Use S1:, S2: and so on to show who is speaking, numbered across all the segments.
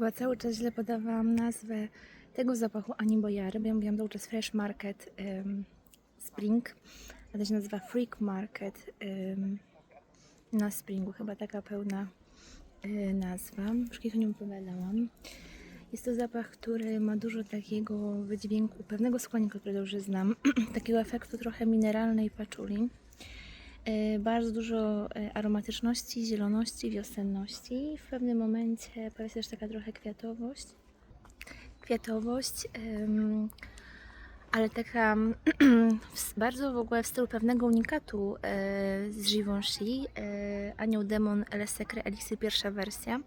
S1: Chyba cały czas źle podawałam nazwę tego zapachu Ani Bojary, bo ja mówiłam cały czas Fresh Market ym, Spring, a to się nazywa Freak Market ym, na Springu, chyba taka pełna y, nazwa. Już kilka o nim opowiadałam. Jest to zapach, który ma dużo takiego wydźwięku, pewnego składnika, który dobrze znam, takiego efektu trochę mineralnej paczuli. E, Bardzo dużo e, aromatyczności, zieloności, wiosenności. W pewnym momencie pojawia się też taka trochę kwiatowość. Kwiatowość, ale taka bardzo w ogóle w stylu pewnego unikatu e, z Givenchy, Anioł Demon Le Secret Elixir pierwsza wersja.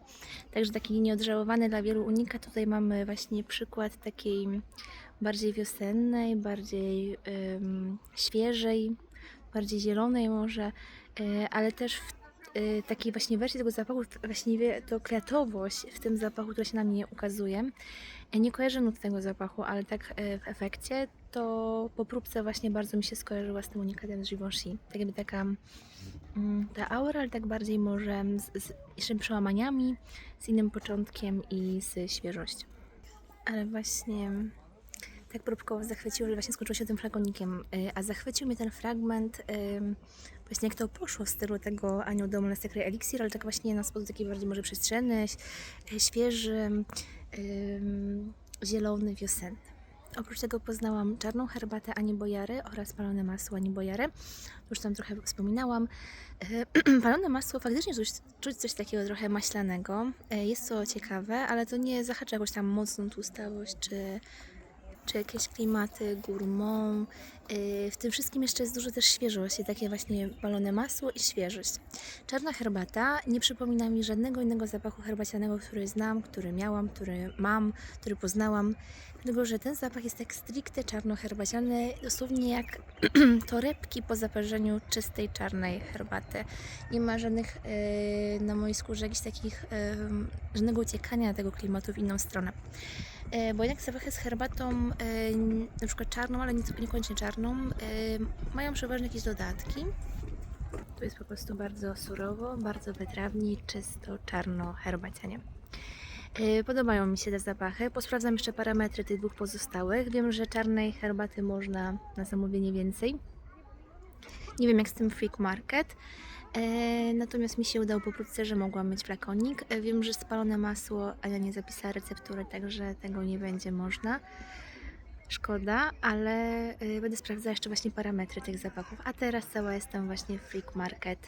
S1: Także taki nieodżałowany dla wielu unikat. Tutaj mamy właśnie przykład takiej bardziej wiosennej, bardziej świeżej, bardziej zielonej może, e, ale też w e, takiej właśnie wersji tego zapachu, właściwie to kwiatowość w tym zapachu, która się na mnie ukazuje. E, Nie kojarzę nut tego zapachu, ale tak w efekcie to po próbce właśnie bardzo mi się skojarzyła z tym unikatem z Givenchy. Tak jakby taka mm, ta aura, ale tak bardziej może z, z jeszcze przełamaniami, z innym początkiem i z świeżością. Ale właśnie tak próbkowo zachwyciło, że właśnie skończyło się tym flakonikiem. Y, A zachwycił mnie ten fragment, ym, właśnie jak to poszło w stylu tego Anioł Domu Le Secret Elixir, ale tak właśnie na sposób taki bardziej może przestrzenny, y, świeży, zielony, wiosenny. Oprócz tego poznałam czarną herbatę Ani Bojary oraz palone masło Ani Bojary. Już tam trochę wspominałam. Y, Palone masło faktycznie czuć, czuć coś takiego trochę maślanego. Y, Jest to ciekawe, ale to nie zahacza jakąś tam mocną tłustawość czy czy jakieś klimaty gourmand. Yy, W tym wszystkim jeszcze jest dużo też świeżości, takie właśnie balone masło i świeżość. Czarna herbata nie przypomina mi żadnego innego zapachu herbacianego, który znam, który miałam, który mam, który poznałam. Dlatego, że ten zapach jest tak stricte czarnoherbaciany, dosłownie jak torebki po zaparzeniu czystej czarnej herbaty. Nie ma żadnych yy, na mojej skórze jakichś takich, yy, żadnego uciekania tego klimatu w inną stronę. E, Bo jednak zapachy z herbatą, e, na przykład czarną, ale nie, niekoniecznie czarną, e, mają przeważnie jakieś dodatki. Tu jest po prostu bardzo surowo, bardzo wytrawnie, czysto, czarno, herbacianie. Podobają mi się te zapachy. Posprawdzam jeszcze parametry tych dwóch pozostałych. Wiem, że czarnej herbaty można na zamówienie więcej. Nie wiem jak z tym Freak Market. E, natomiast mi się udało po próbce, że mogłam mieć flakonik. E, wiem, że spalone masło, a ja nie zapisała receptury, także tego nie będzie można. Szkoda, ale e, będę sprawdzała jeszcze właśnie parametry tych zapachów. A teraz cała jestem właśnie w Freak Market.